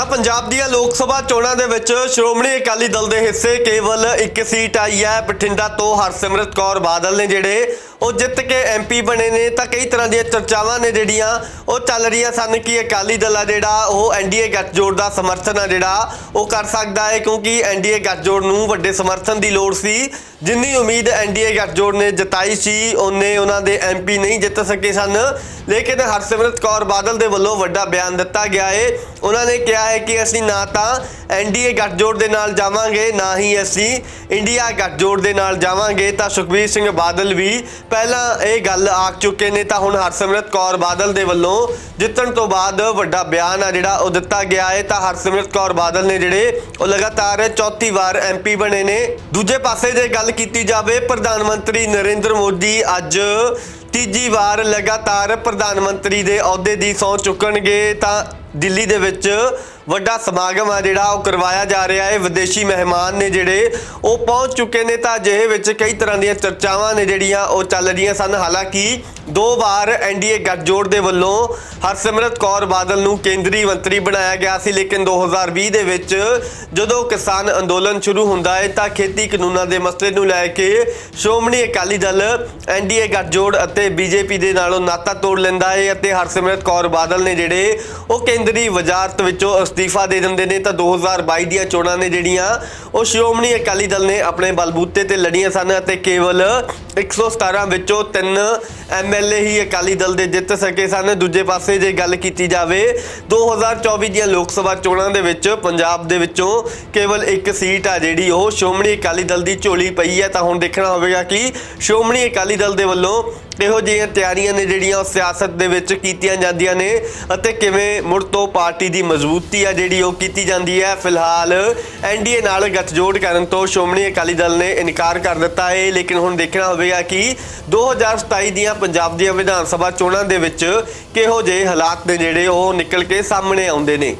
ਤਾਂ ਪੰਜਾਬ ਦੀਆਂ ਲੋਕ ਸਭਾ ਚੋਣਾਂ ਦੇ ਵਿੱਚ ਸ਼੍ਰੋਮਣੀ ਅਕਾਲੀ ਦਲ ਦੇ ਹਿੱਸੇ ਕੇਵਲ ਇੱਕ ਸੀਟ ਆਈ ਹੈ। ਬਠਿੰਡਾ ਤੋਂ ਹਰਸਿਮਰਤ ਕੌਰ ਬਾਦਲ ਨੇ ਜਿਹੜੇ ਉਹ ਜਿੱਤ ਕੇ ਐਮਪੀ ਬਣੇ ਨੇ। ਤਾਂ ਕਈ ਤਰ੍ਹਾਂ ਦੀਆਂ ਚਰਚਾਵਾਂ ਨੇ ਜਿਹੜੀਆਂ ਉਹ ਚੱਲ ਰਹੀਆਂ ਸਨ ਕਿ ਅਕਾਲੀ ਦਲ ਆ ਜਿਹੜਾ ਉਹ ਐਨਡੀਏ ਗੱਠਜੋੜ ਦਾ ਸਮਰਥਨ ਆ ਜਿਹੜਾ ਉਹ ਕਰ ਸਕਦਾ ਹੈ ਕਿਉਂਕਿ ਐਨਡੀਏ ਗੱਠਜੋੜ ਨੂੰ ਵੱਡੇ ਸਮਰਥਨ ਦੀ ਲੋੜ ਸੀ। ਜਿੰਨੀ ਉਮੀਦ ਐਨਡੀਏ ਗੱਠਜੋੜ ਨੇ ਜਤਾਈ ਸੀ, ਉਹਨੇ ਉਹਨਾਂ ਦੇ ਐਮਪੀ ਨਹੀਂ ਜਿੱਤ ਸਕੇ ਸਨ। ਲੇਕਿਨ ਹਰਸਿਮਰਤ ਕੌਰ ਬਾਦਲ ਦੇ ਵੱਲੋਂ ਵੱਡਾ ਬਿਆਨ ਦਿੱਤਾ ਗਿਆ ਹੈ ਉਹਨਾਂ ਨੇ ਕਿਹਾ ਹੈ ਕਿ ਅਸੀਂ ਨਾ ਤਾਂ ਐਨਡੀਏ ਗੱਠਜੋੜ ਦੇ ਨਾਲ ਜਾਵਾਂਗੇ, ਨਾ ਹੀ ਅਸੀਂ ਇੰਡੀਆ ਗੱਠਜੋੜ ਦੇ ਨਾਲ ਜਾਵਾਂਗੇ। ਤਾਂ ਸੁਖਬੀਰ ਸਿੰਘ ਬਾਦਲ ਵੀ ਪਹਿਲਾਂ ਇਹ ਗੱਲ ਆਖ ਚੁੱਕੇ ਨੇ, ਤਾਂ ਹੁਣ ਹਰਸਿਮਰਤ ਕੌਰ ਬਾਦਲ ਦੇ ਵੱਲੋਂ ਜਿੱਤਣ ਤੋਂ ਬਾਅਦ ਵੱਡਾ ਬਿਆਨ ਆ ਜਿਹੜਾ ਉਹ ਦਿੱਤਾ ਗਿਆ ਹੈ। ਤਾਂ ਹਰਸਿਮਰਤ ਕੌਰ ਬਾਦਲ ਨੇ ਜਿਹੜੇ ਉਹ ਲਗਾਤਾਰ ਚੌਥੀ ਵਾਰ ਐਮਪੀ ਬਣੇ ਨੇ। ਦੂਜੇ ਪਾਸੇ ਜੇ ਗੱਲ ਕੀਤੀ ਜਾਵੇ, ਪ੍ਰਧਾਨ ਮੰਤਰੀ ਨਰਿੰਦਰ ਮੋਦੀ ਅੱਜ ਤੀਜੀ ਵਾਰ ਲਗਾਤਾਰ ਪ੍ਰਧਾਨ ਮੰਤਰੀ ਦੇ ਅਹੁਦੇ ਦੀ ਸਹੁੰ ਚੁੱਕਣਗੇ। ਤਾਂ ਦਿੱਲੀ ਦੇ ਵਿੱਚ ਵੱਡਾ ਸਮਾਗਮ ਆ ਜਿਹੜਾ ਉਹ ਕਰਵਾਇਆ ਜਾ ਰਿਹਾ ਹੈ। ਵਿਦੇਸ਼ੀ ਮਹਿਮਾਨ ਨੇ ਜਿਹੜੇ ਉਹ ਪਹੁੰਚ ਚੁੱਕੇ ਨੇ ਤਾਂ ਅਜਿਹੇ ਵਿੱਚ ਕਈ ਤਰ੍ਹਾਂ ਦੀਆਂ ਚਰਚਾਵਾਂ ਨੇ ਜਿਹੜੀਆਂ ਉਹ ਚੱਲ ਰਹੀਆਂ ਸਨ। ਹਾਲਾਂਕਿ ਦੋ ਵਾਰ ਐਨਡੀਏ ਗੱਠਜੋੜ ਦੇ ਵੱਲੋਂ ਹਰਸਿਮਰਤ ਕੌਰ ਬਾਦਲ ਨੂੰ ਕੇਂਦਰੀ ਮੰਤਰੀ ਬਣਾਇਆ ਗਿਆ ਸੀ, ਲੇਕਿਨ 2020 ਦੇ ਵਿੱਚ ਜਦੋਂ ਕਿਸਾਨ ਅੰਦੋਲਨ ਸ਼ੁਰੂ ਹੁੰਦਾ ਹੈ ਤਾਂ ਖੇਤੀ ਕਾਨੂੰਨਾਂ ਦੇ ਮਸਲੇ ਨੂੰ ਲੈ ਕੇ ਸ਼੍ਰੋਮਣੀ ਅਕਾਲੀ ਦਲ ਐਨਡੀਏ ਗੱਠਜੋੜ ਅਤੇ ਬੀਜੇਪੀ ਦੇ ਨਾਲੋਂ ਨਾਤਾ ਤੋੜ ਲੈਂਦਾ ਹੈ ਅਤੇ ਹਰਸਿਮਰਤ ਕੌਰ ਬਾਦਲ ਨੇ ਜਿਹੜੇ ਉਹ ਕੇਂਦਰੀ ਵਜ਼ਾਰਤ ਵਿੱਚੋਂ ਅਸਤੀਫਾ ਦੇ ਦਿੰਦੇ ਨੇ ਤਾਂ 2022 ਦੀਆਂ ਚੋਣਾਂ ਨੇ ਜਿਹੜੀਆਂ, ਉਹ ਸ਼੍ਰੋਮਣੀ ਅਕਾਲੀ ਦਲ ਨੇ ਆਪਣੇ ਬਲਬੂਤੇ ਤੇ ਲੜੀਆਂ ਸਨ ਅਤੇ ਕੇਵਲ 117 ਵਿੱਚੋਂ 3 ਐਮਐਲਏ ਹੀ ਅਕਾਲੀ ਦਲ ਦੇ ਜਿੱਤ ਸਕੇ ਸਨ। ਦੂਜੇ ਪਾਸੇ ਜੇ ਗੱਲ ਕੀਤੀ ਜਾਵੇ 2024 ਦੀਆਂ ਲੋਕ ਸਭਾ ਚੋਣਾਂ ਦੇ ਵਿੱਚ ਪੰਜਾਬ ਦੇ ਵਿੱਚੋਂ ਕੇਵਲ ਇੱਕ ਸੀਟ ਆ ਜਿਹੜੀ, ਉਹ ਸ਼੍ਰੋਮਣੀ ਅਕਾਲੀ ਦਲ ਦੀ ਝੋਲੀ ਪਈ ਹੈ। ਤਾਂ ਹੁਣ ਦੇਖਣਾ ਹੋਵੇਗਾ ਕਿ ਸ਼੍ਰੋਮਣੀ ਅਕਾਲੀ ਦਲ ਦੇ ਵੱਲੋਂ ਇਹੋ ਜਿਹੀਆਂ ਤਿਆਰੀਆਂ ਨੇ ਜਿਹੜੀਆਂ ਉਹ ਸਿਆਸਤ ਦੇ ਵਿੱਚ ਕੀਤੀਆਂ ਜਾਂਦੀਆਂ ਨੇ ਅਤੇ ਕਿਵੇਂ ਮੁੜ ਤੋਂ ਪਾਰਟੀ ਦੀ ਮਜ਼ਬੂਤੀ ਆ ਜਿਹੜੀ ਉਹ ਕੀਤੀ ਜਾਂਦੀ ਹੈ, ਫਿਲਹਾਲ ਐਨਡੀਏ ਨਾਲ ਗੱਠਜੋੜ ਕਰਨ ਤੋਂ ਸ਼੍ਰੋਮਣੀ ਅਕਾਲੀ ਦਲ ਨੇ ਇਨਕਾਰ ਕਰ ਦਿੱਤਾ ਹੈ, ਲੇਕਿਨ ਹੁਣ ਦੇਖਣਾ ਹੋਵੇਗਾ ਕਿ 2027 ਦੀਆਂ ਪੰਜਾਬ ਦੀਆਂ ਵਿਧਾਨ ਸਭਾ ਚੋਣਾਂ ਦੇ ਵਿੱਚ ਕਿਹੋ ਜਿਹੇ ਹਾਲਾਤ ਨੇ ਜਿਹੜੇ ਉਹ ਨਿਕਲ ਕੇ ਸਾਹਮਣੇ ਆਉਂਦੇ ਨੇ।